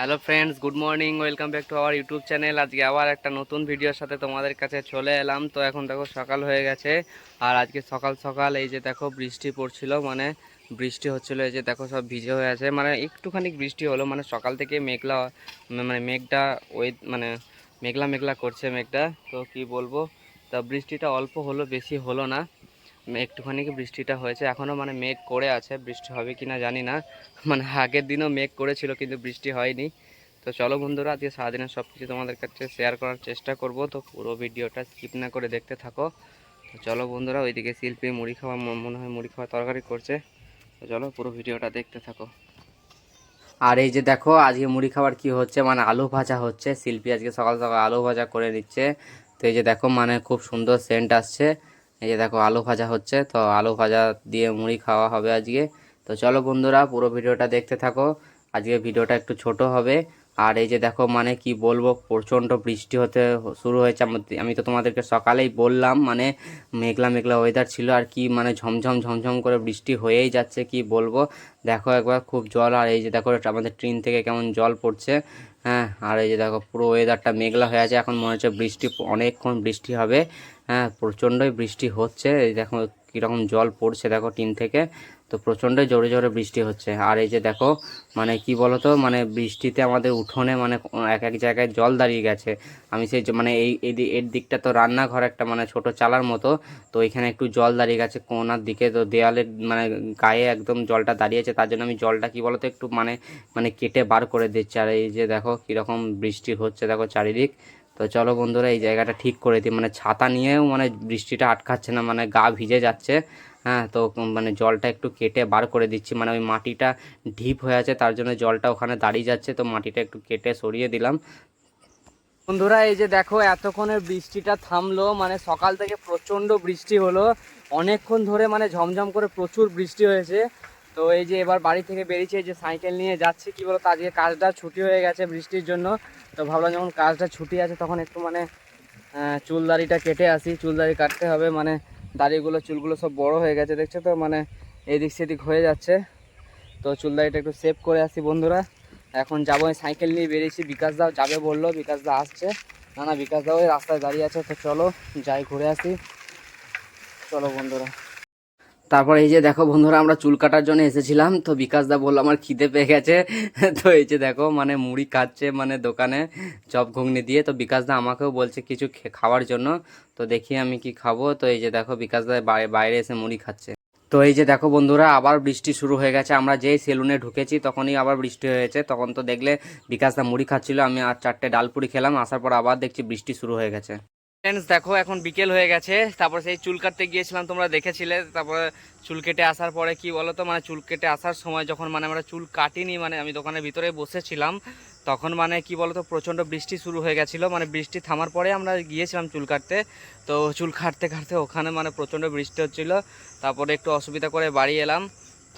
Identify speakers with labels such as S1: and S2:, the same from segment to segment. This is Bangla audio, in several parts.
S1: Hello friends good morning welcome back to our YouTube channel আজকে আবার একটা নতুন ভিডিওর সাথে তোমাদের কাছে চলে এলাম। তো এখন দেখো, সকাল হয়ে গেছে। আর আজকে সকাল সকাল এই যে দেখো, বৃষ্টি পড়ছিল। মানে বৃষ্টি হচ্ছিল, এই যে দেখো, সব ভিজে হয়ে আছে। মানে একটুখানি বৃষ্টি হলো। মানে সকাল থেকে মেঘলা মানে মেঘটা ওই মানে মেঘলা মেঘলা করছে মেঘটা। তো কি বলব? তা বৃষ্টিটা অল্প হলো, বেশি হলো না। একটুখানি কি বৃষ্টিটা হয়েছে? এখনও মানে মেঘ করে আছে। বৃষ্টি হবে কি না জানি না। মানে আগের দিনও মেঘ করেছিল, কিন্তু বৃষ্টি হয়নি। তো চলো বন্ধুরা, আজকে সারাদিনের সব কিছু তোমাদের কাছে শেয়ার করার চেষ্টা করব। তো পুরো ভিডিওটা স্কিপ না করে দেখতে থাকো। তো চলো বন্ধুরা, ওইদিকে শিল্পী মুড়ি খাওয়া মনে হয় মুড়ি খাওয়া তরকারি করছে। তো চলো পুরো ভিডিওটা দেখতে থাকো। আর এই যে দেখো, আজকে মুড়ি খাবার কি হচ্ছে? মানে আলু ভাজা হচ্ছে। শিল্পী আজকে সকাল সকাল আলু ভাজা করে নিচ্ছে। তো এই যে দেখো মানে খুব সুন্দর সেন্ট আসছে। এই যে দেখো আলু ভাজা হচ্ছে, তো আলু ভাজা দিয়ে মুড়ি খাওয়া হবে আজকে। তো চলো বন্ধুরা, পুরো ভিডিওটা দেখতে থাকো। আজকে ভিডিওটা একটু ছোট হবে। আর এই যে দেখো মানে কি বলব, প্রচণ্ড বৃষ্টি হতে শুরু হয়েছে। আমা- তো তোমাদেরকে সকালেই বললাম মানে মেঘলা মেঘলা ওয়েদার ছিল আর কি মানে ঝমঝম ঝমঝম করে বৃষ্টি হয়েই যাচ্ছে, কি বলব। দেখো একবার খুব জল, আর এই যে দেখো, আমাদের ট্রেন থেকে কেমন জল পড়ছে। হ্যাঁ আর এই যে দেখো, পুরো ওয়েদারটা মেঘলা হয়ে আছে। এখন মনে হচ্ছে বৃষ্টি, অনেকক্ষণ বৃষ্টি হবে। হ্যাঁ প্রচণ্ডই বৃষ্টি হচ্ছে। এই দেখো কীরকম জল পড়ছে দেখো টিন থেকে। তো প্রচণ্ডই জোরে জোরে বৃষ্টি হচ্ছে। আর এই যে দেখো মানে কি বলতো মানে বৃষ্টিতে আমাদের উঠোনে মানে এক এক জায়গায় জল দাঁড়িয়ে গেছে। আমি সেই মানে এই এই এর দিকটা তো রান্নাঘর একটা মানে ছোট চালার মতো। তো এখানে একটু জল দাঁড়িয়ে গেছে কোনার দিকে। তো দেয়ালের মানে গায়ে একদম জলটা দাঁড়িয়েছে। তার জন্য আমি জলটা কি বলতো একটু মানে মানে কেটে বার করে দিচ্ছি। আর এই যে দেখো কীরকম বৃষ্টি হচ্ছে দেখো চারিদিক। তো চলো বন্ধুরা, এই জায়গাটা ঠিক করে দিই। মানে ছাতা নিয়েও মানে বৃষ্টিটা আটকাচ্ছে না মানে গা ভিজে যাচ্ছে। হ্যাঁ তো মানে জলটা একটু কেটে বার করে দিচ্ছি। মানে ওই মাটিটা ঢিপ হয়ে আছে, তার জন্য জলটা ওখানে দাঁড়িয়ে যাচ্ছে। তো মাটিটা একটু কেটে সরিয়ে দিলাম। বন্ধুরা, এই যে দেখো, এতক্ষণে বৃষ্টিটা থামলো। মানে সকাল থেকে প্রচণ্ড বৃষ্টি হলো। অনেকক্ষণ ধরে মানে ঝমঝম করে প্রচুর বৃষ্টি হয়েছে। তো এই যে এবার বাড়ি থেকে বেরিয়েছে যে সাইকেল নিয়ে যাচ্ছি, কি বলতো, আজকে কাজটা ছুটি হয়ে গেছে বৃষ্টির জন্য। তো ভাবলাম যখন কাজটা ছুটি আছে তখন একটু মানে চুল দাড়িটা কেটে আসি, চুল দাড়ি কাটতে হবে মানে দাড়িগুলো, চুলগুলো সব বড় হয়ে গেছে, দেখছ তো মানে এদিক সেদিক হয়ে যাচ্ছে। তো চুল দাড়িটা একটু সেভ করে আসি বন্ধুরা। এখন যাব সাইকেল নিয়ে বেরিয়েছি, বিকাশ দাও যাবে বলল, বিকাশ দা আসছে। না না, বিকাশ দাও ওই রাস্তায় দাঁড়িয়ে আছে, তো চলো, যাই ঘুরে আসি। চলো বন্ধুরা। তারপর এই যে দেখো বন্ধুরা, আমরা চুল কাটার জন্য এসেছিলাম, তো বিকাশ দা বলল, আমার খিদে পেয়ে গেছে। তো এই যে দেখো মানে মুড়ি খাচ্ছে মানে দোকানে চপ ঘুগনি দিয়ে। তো বিকাশ দা আমাকেও বলছে কিছু খাওয়ার জন্য। তো দেখি আমি কি খাব। তো এই যে দেখো, বিকাশ দা বাই- বাইরে এসে মুড়ি খাচ্ছে। তো এই যে দেখো বন্ধুরা, আবার বৃষ্টি শুরু হয়ে গেছে। আমরা যেই সেলুনে ঢুকেছি, তখনই আবার বৃষ্টি হয়েছে। তখন তো দেখলে বিকাশ দা মুড়ি খাচ্ছিল। আমি আর চারটে ডালপুরি খেলাম। আসার পর আবার দেখছি বৃষ্টি শুরু হয়ে গেছে। ফ্রেন্ডস দেখো, এখন বিকেল হয়ে গেছে। তারপর সেই চুল কাটতে গিয়েছিলাম, তোমরা দেখেছিলে। তারপরে চুল কেটে আসার পরে কি বলো তো মানে চুল কেটে আসার সময় যখন মানে আমরা চুল কাটিনি মানে আমি দোকানের ভিতরে বসেছিলাম, তখন মানে কি বলতো? প্রচণ্ড বৃষ্টি শুরু হয়ে গেছিল। মানে বৃষ্টি থামার পরে আমরা গিয়েছিলাম চুল কাটতে। তো চুল কাটতে কাটতে ওখানে মানে প্রচণ্ড বৃষ্টি হচ্ছিল। তারপরে একটু অসুবিধা করে বাড়ি এলাম।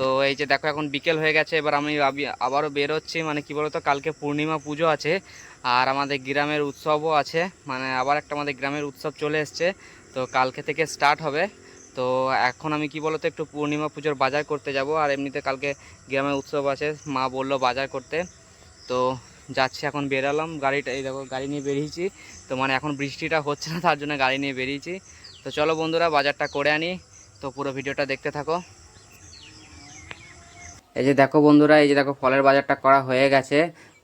S1: তো এই যে দেখো এখন বিকেল হয়ে গেছে, এবার আমি আবি- আবারও বেরোচ্ছি মানে কি বলতো, কালকে পূর্ণিমা পুজো আছে আর আমাদের গ্রামের উৎসবও আছে মানে আবার একটা আমাদের গ্রামের উৎসব চলে এসছে, তো কালকে থেকে স্টার্ট হবে। তো এখন আমি কি বলতো, একটু পূর্ণিমা পুজোর বাজার করতে যাব, আর এমনিতে কালকে গ্রামের উৎসব আছে, মা বলল বাজার করতে। তো যাচ্ছি, এখন বেরালাম, গাড়িটা, এই দেখো, গাড়ি নিয়ে বেরিয়েছি। তো মানে এখন বৃষ্টিটা হচ্ছে না, তার জন্য গাড়ি নিয়ে বেরিয়েছি। তো চলো বন্ধুরা, বাজারটা করে আনি। তো পুরো ভিডিওটা দেখতে থাকো। এই যে দেখো বন্ধুরা, এই যে দেখো ফলের বাজারটা করা হয়ে গেছে।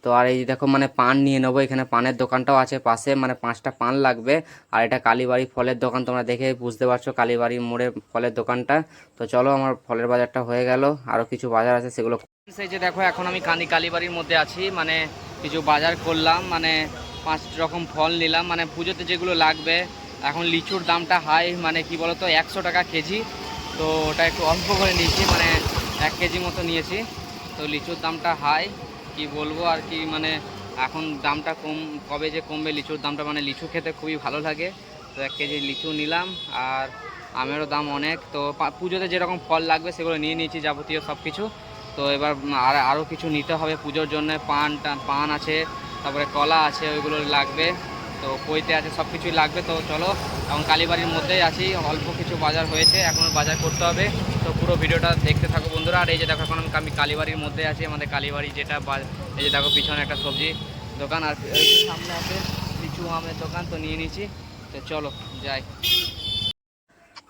S1: তো আর এই যে দেখো মানে পান নিয়ে নেব, এখানে পানের দোকানটাও আছে পাশে মানে পাঁচটা পান লাগবে। আর এটা কালীবাড়ি ফলের দোকান, তোমরা দেখে বুঝতে পারছ কালীবাড়ি মোড়ে ফলের দোকানটা। তো চলো আমার ফলের বাজারটা হয়ে গেল আরও কিছু বাজার আছে সেগুলো সেই যে দেখো, এখন আমি কানি কালীবাড়ির মধ্যে আছি মানে কিছু বাজার করলাম মানে পাঁচ রকম ফল নিলাম মানে পুজোতে যেগুলো লাগবে। এখন লিচুর দামটা হাই মানে কি বলতো, একশো টাকা কেজি। তো ওটা একটু অল্প করে নিয়েছি মানে এক কেজি মতো নিয়েছি। তো লিচুর দামটা হাই কি বলব আর কি মানে এখন দামটা কম, কবে যে কমবে লিচুর দামটা মানে লিচু খেতে খুবই ভালো লাগে। তো এক কেজি লিচু নিলাম আর আমেরও দাম অনেক। তো পুজোতে যেরকম ফল লাগবে সেগুলো নিয়ে নিয়েছি যাবতীয় সব কিছু তো এবার আর, আরও কিছু নিতে হবে পুজোর জন্য। পান পান আছে, তারপরে কলা আছে, ওইগুলো লাগবে। তো কইতে আছে সব কিছুই লাগবে। তো চলো, এখন কালীবাড়ির মধ্যেই আছি। অল্প কিছু বাজার হয়েছে, এখন বাজার করতে হবে। তো পুরো ভিডিওটা দেখতে থাকো বন্ধুরা। আর এই যে দেখো, এখন আমি কালীবাড়ির মধ্যে আছি। আমাদের কালীবাড়ি যেটা এই যে দেখো, পিছনে একটা সবজি দোকান। আর সামনে আছে লিচু আমের দোকান, তো নিয়ে নিয়েছি। তো চলো, যাই।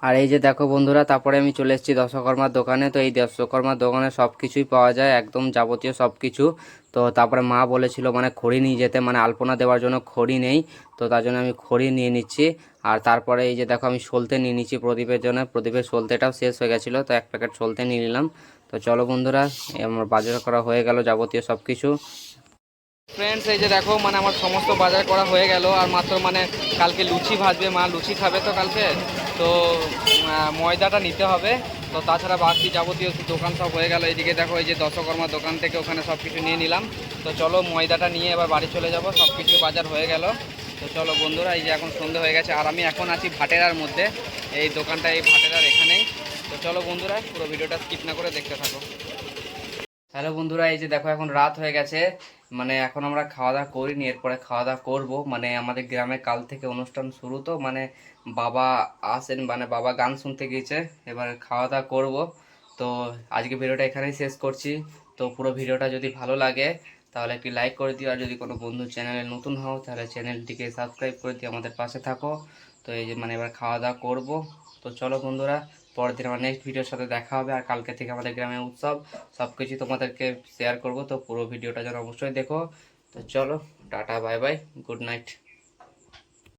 S1: আর এই যে দেখো বন্ধুরা, তারপরে আমি চলে এসেছি দশকর্মার দোকানে। তো এই দশকর্মার দোকানে সব কিছুই পাওয়া যায়, একদম যাবতীয় সব কিছু তো তারপরে মা বলেছিল মানে খড়ি নিয়ে যেতে মানে আলপনা দেওয়ার জন্য খড়ি নেই। তো তার জন্য আমি খড়ি নিয়ে নিচ্ছি। আর তারপরে এই যে দেখো আমি সলতে নিয়ে নিচ্ছি প্রদীপের জন্য। প্রদীপের সলতেটাও শেষ হয়ে গেছিল, তো এক প্যাকেট সলতে নিয়ে নিলাম। তো চলো বন্ধুরা আমার বাজার করা হয়ে গেল যাবতীয় সব কিছু ফ্রেন্ডস এই যে দেখো মানে আমার সমস্ত বাজার করা হয়ে গেল। আর মাত্র মানে কালকে লুচি ভাজবে, মা লুচি খাবে তো কালকে? তো ময়দাটা নিতে হবে। তো তাছাড়া বাকি যাবতীয় দোকান সব হয়ে গেল। এইদিকে দেখো, এই যে দশকর্মা দোকান থেকে ওখানে সব কিছু নিয়ে নিলাম। তো চলো, ময়দাটা নিয়ে এবার বাড়ি চলে যাব। সব কিছু বাজার হয়ে গেল। তো চলো বন্ধুরা, এই যে এখন সন্ধে হয়ে গেছে। আর আমি এখন আছি ভাটেরার মধ্যে। এই দোকানটা এই ভাটেরার এখানেই। তো চলো বন্ধুরা, পুরো ভিডিওটা স্কিপ না করে দেখতে থাকো। হ্যালো বন্ধুরা, এই যে দেখো এখন রাত হয়ে গেছে। মানে এখন আমরা খাওয়া দাওয়া করিনি, এরপরে খাওয়া দাওয়া করব। মানে আমাদের গ্রামে কাল থেকে অনুষ্ঠান শুরু তো মানে বাবা আসেন মানে বাবা গান শুনতে গিয়েছে, এবার খাওয়া দাওয়া করব। তো আজকে ভিডিওটা এখানেই শেষ করছি। তো পুরো ভিডিওটা যদি ভালো লাগে, তাহলে একটি লাইক করে দিও, আর যদি কোনো বন্ধু চ্যানেলে নতুন হও, তাহলে চ্যানেলটিকে সাবস্ক্রাইব করে দিয়ে আমাদের পাশে থাকো। তো এই যে মানে এবার খাওয়া দাওয়া করব। তো চলো বন্ধুরা, পরের দিন আমার নেক্সট ভিডিওর সাথে দেখা হবে আর কালকে থেকে আমাদের গ্রামে উৎসব। সব কিছু তোমাদেরকে শেয়ার করব, তো পুরো ভিডিওটা যেন অবশ্যই দেখো। তো চলো, tata bye bye good night